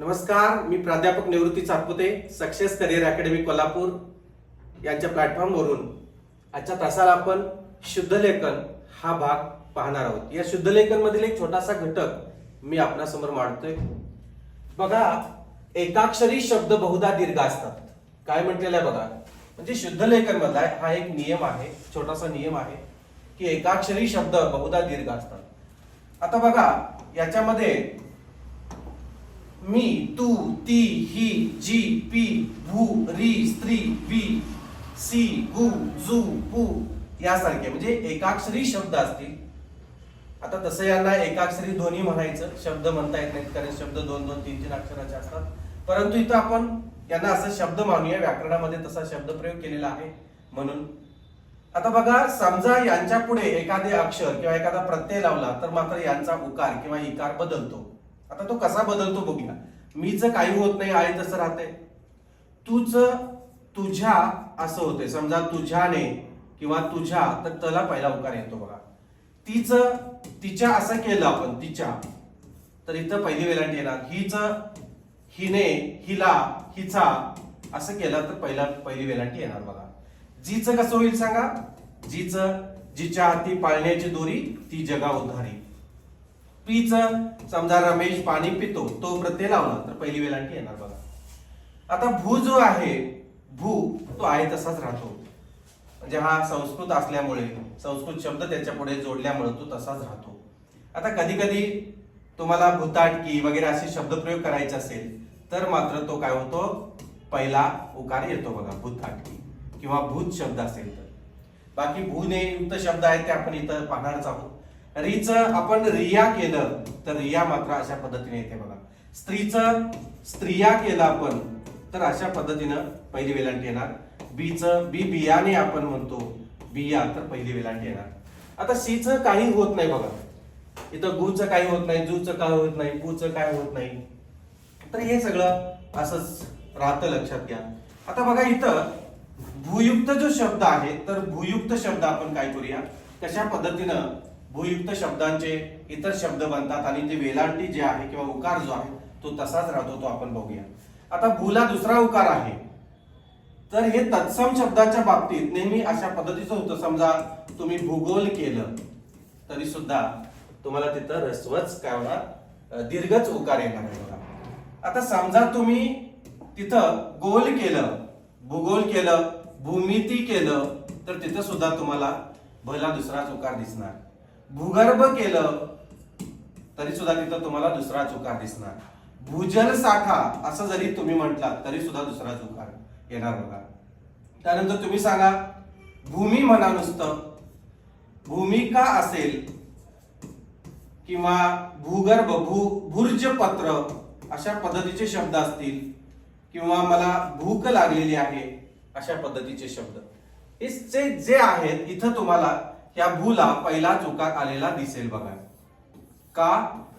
नमस्कार मी प्राध्यापक Nivrutti Chatpute success career academy Kolhapur यांच्या प्लॅटफॉर्मवरून आजच्या तासाला आपण शुद्धलेखन हा भाग पाहणार आहोत. या शुद्धलेखनमधील एक छोटासा घटक मी आपणासमोर मांडतोय. बघा एकाक्षरी शब्द बहुधा दीर्घ असतात. काय म्हटलेलं आहे बघा? म्हणजे शुद्धलेखन मधला हा एक नियम आहे छोटासा नियम आहे की एकाक्षरी शब्द बहुधा दीर्घ असतात. आता बघा याच्यामध्ये मी तू ती ही जी पी भू री स्त्री वी सी गु जू पू यासारखे. म्हणजे एकाक्षरी शब्द असतील. आता तसं यांना एकाक्षरी ध्वनी म्हणायचं. शब्द म्हणता येत नाहीत कारण शब्द दोन दोन तीन तीन अक्षराचे असतात. परंतु इथं आपण यांना असं शब्द मानूया. व्याकरणामध्ये तसा शब्द प्रयोग केलेला आहे म्हणून. आता बघा समजा यांच्या पुढे एखादे अक्षर किंवा एखादा प्रत्यय लावला तर मात्र यांचा उकार किंवा इकार बदलतो. आता तो कसा बदलतो बघूया मीच काही होत नाही आई तसं राहते. तूच तुझ्या असं होते समजा तुझ्याने किंवा तुझ्या तर त्याला पहिला उकार येतो बघा. तीच तिच्या असं केलं आपण तिच्या तर इथं पहिली वेलांटी येणार. हिच हिने हिला हिचा असं केलं तर पहिला पहिली वेलांटी येणार बघा. जीच कसं होईल सांगा? जीच जिच्या हाती पाळण्याची दोरी ती जगा उधारी. पीच समजा रमेश पाणी पितो तो प्रत्यय लावला. तर पहिली वेलांटी येणार बघा. आता भू जो आहे भू तो आहे तसाच राहतो. म्हणजे हा संस्कृत असल्यामुळे संस्कृत शब्द त्याच्या पुढे जोडल्यामुळे तो तसाच राहतो. आता कधी कधी तुम्हाला भूताटकी वगैरे असे शब्दप्रयोग करायचे असेल तर मात्र तो काय होतो? पहिला उकार येतो बघा भूताटकी किंवा भूत शब्द असेल तर. बाकी भूने युक्त शब्द आहेत ते आपण इथं पाहणारच आहोत. रीच आपण रिया केलं तर रिया मात्र अशा पद्धतीने येते बघा. स्त्रीचं स्त्रिया केलं आपण तर अशा पद्धतीनं पहिली वेलांटी येणार. बीच बी बियाने आपण म्हणतो बिया तर पहिली वेलांटी येणार. आता सीच काही होत नाही बघा. इथं गुच काही होत नाही जूच काय होत नाही पूचं काय होत नाही. तर हे सगळं असंच राहतं लक्षात घ्या. आता बघा इथं भूयुक्त जो शब्द आहे तर भूयुक्त शब्द आपण काय करूया? कशा पद्धतीनं भूयुक्त शब्दांचे इतर शब्द बनतात आणि ते वेलांटी जे आहे किंवा उकार जो आहे तो तसाच राहतो तो आपण बघूया. आता भूला दुसरा उकार आहे. तर हे तत्सम शब्दाच्या बाबतीत नेहमी अशा पद्धतीचं होतं. समजा तुम्ही भूगोल केलं तरी सुद्धा तुम्हाला तिथं रस्वच काय होणार? दीर्घच उकार येणार बघा. आता समजा तुम्ही तिथं गोल केलं भूगोल केलं भूमिती केलं तर तिथं सुद्धा तुम्हाला भला दुसराच उकार दिसणार. भूगर्भ केलं तरी सुद्धा तिथं तुम्हाला दुसरा चुकार दिसणार. भूजल साठा असं जरी तुम्ही म्हटलात तरी सुद्धा दुसरा चुकार येणार बघा. त्यानंतर तुम्ही सांगा भूमी म्हणा नुसतं. भूमिका असेल? किंवा भूगर्भ भू भुर्ज पत्र अशा पद्धतीचे शब्द असतील. किंवा मला भूक लागलेली आहे अशा पद्धतीचे शब्द. हे जे जे आहेत इथं तुम्हाला ह्या भूला पहिला चोकार आलेला दिसेल बघा. का?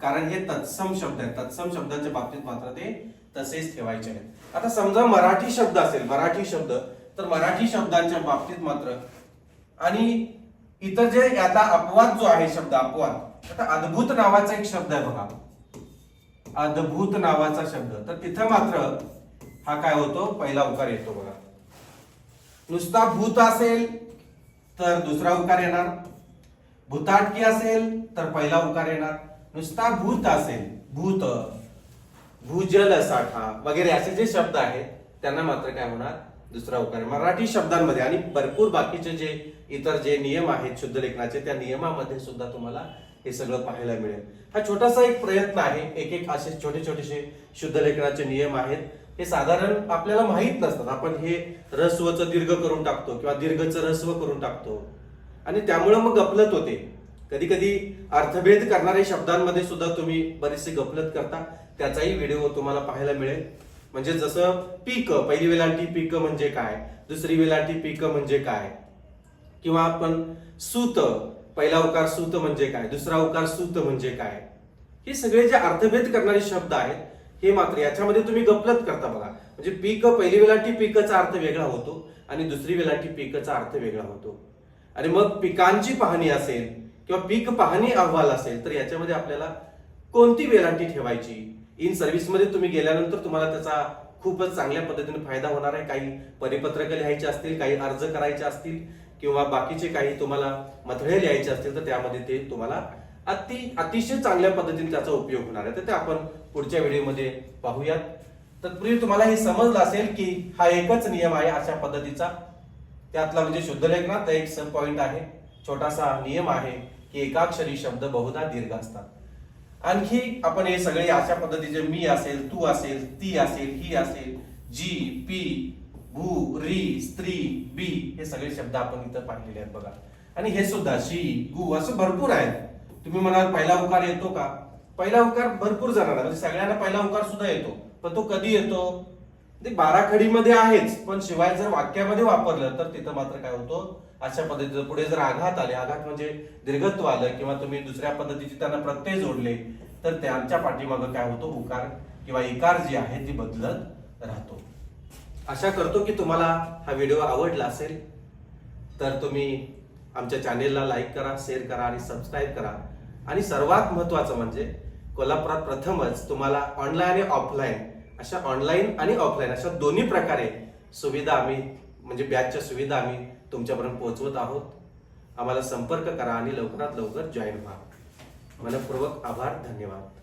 कारण हे तत्सम शब्द आहेत. तत्सम शब्दाच्या बाबतीत मात्र ते तसेच ठेवायचे आहेत. आता समजा मराठी शब्द असेल मराठी शब्द तर मराठी शब्दांच्या बाबतीत मात्र आणि इतर जे याचा अपवाद जो आहे शब्द अपवाद आता अद्भुत नावाचा एक शब्द आहे बघा. अद्भुत नावाचा शब्द. तर तिथं मात्र हा काय होतो? पहिला उकार येतो बघा. नुसता भूत असेल तर दुसरा उकार येणार. भूताटकी असेल तर पहिला उकार येणार. नुसता भूत असेल भूत भूजल साठा वगैरे असे जे शब्द आहेत त्यांना मात्र काय होणार? दुसरा उकार मराठी शब्दांमध्ये आणि भरपूर बाकीचे जे इतर जे नियम आहेत शुद्ध लेखनाचे त्या नियमामध्ये सुद्धा तुम्हाला हे सगळं पाहायला मिळेल. हा छोटासा एक प्रयत्न आहे एक एक असे छोटे छोटेसे शुद्ध लेखनाचे नियम आहेत. हे साधारण आपल्याला माहीत नसतात. आपण हे रस्वचं दीर्घ करून टाकतो किंवा दीर्घचं रस्व करून टाकतो. आणि त्यामुळे मग गपलत होते. कधी कधी अर्थभेद करणाऱ्या शब्दांमध्ये सुद्धा तुम्ही बरेचसे गपलत करता. त्याचाही व्हिडिओ तुम्हाला पाहायला मिळेल. म्हणजे जसं पीक पहिली वेलांटी पीक म्हणजे काय? दुसरी वेलांटी पीक म्हणजे काय? किंवा आपण सूत पहिला उकार सूत म्हणजे काय? दुसरा उकार सूत म्हणजे काय? हे सगळे जे अर्थभेद करणारे शब्द आहेत हे मात्र याच्यामध्ये तुम्ही गपलत करता बघा. म्हणजे पीक पहिली वेलांटी पीकचा अर्थ वेगळा होतो आणि दुसरी वेलांटी पीकचा अर्थ वेगळा होतो. आणि मग पिकांची पाहणी असेल किंवा पीक पाहणी अहवाल असेल तर याच्यामध्ये आपल्याला कोणती वेलांटी ठेवायची? इन सर्व्हिसमध्ये तुम्ही गेल्यानंतर तुम्हाला त्याचा खूपच चांगल्या पद्धतीने फायदा होणार आहे. काही परिपत्रक लिहायचे असतील काही अर्ज करायचे असतील किंवा बाकीचे काही तुम्हाला मथळे लिहायचे असतील तर त्यामध्ये ते तुम्हाला अति अतिशय चांगल्या पद्धतीने त्याचा उपयोग होणार आहे. तर ते आपण पुढच्या व्हिडिओमध्ये पाहूयात. तत्पूर्वी तुम्हाला हे समजलं असेल की हा एकच नियम आहे अशा पद्धतीचा. त्यातला म्हणजे शुद्धलेखनात एक सब पॉइंट आहे. छोटासा नियम आहे की एकाक्षरी शब्द बहुधा दीर्घ असतात. आणखी आपण हे सगळे अशा पद्धतीचे मी असेल तू असेल ती असेल ही असेल जी पी भू री स्त्री बी हे सगळे शब्द आपण इथं पाहिलेले आहेत बघा. आणि हे सुद्धा शी गु असं भरपूर आहेत. तुम्ही म्हणाल पहिला उकार येतो का? पहिला उकार भरपूर जणांना म्हणजे सगळ्यांना पहिला उकार सुद्धा येतो. पण तो कधी येतो? ते बाराखडीमध्ये आहेच. पण शिवाय जर वाक्यामध्ये वापरलं तर तिथं मात्र काय होतो? अशा पद्धतीचं पुढे जर आघात आले आघात म्हणजे दीर्घत्व आलं किंवा तुम्ही दुसऱ्या पद्धतीचे त्यांना प्रत्यय जोडले तर त्यांच्या पाठीमागं काय होतो? उकार किंवा इकार जी आहे ती बदलत राहतो. आशा करतो की तुम्हाला हा व्हिडिओ आवडला असेल. तर तुम्ही आमच्या चॅनेलला लाईक करा शेअर करा आणि सबस्क्राईब करा. आणि सर्वात महत्वाचं म्हणजे कोल्हापुरात प्रथमच तुम्हाला ऑनलाईन आणि ऑफलाईन अशा ऑनलाईन आणि ऑफलाईन अशा दोन्ही प्रकारे सुविधा आम्ही म्हणजे बॅचच्या सुविधा आम्ही तुमच्यापर्यंत पोहोचवत आहोत. आम्हाला संपर्क करा आणि लवकरात लवकर जॉईन व्हा. मनपूर्वक आभार धन्यवाद.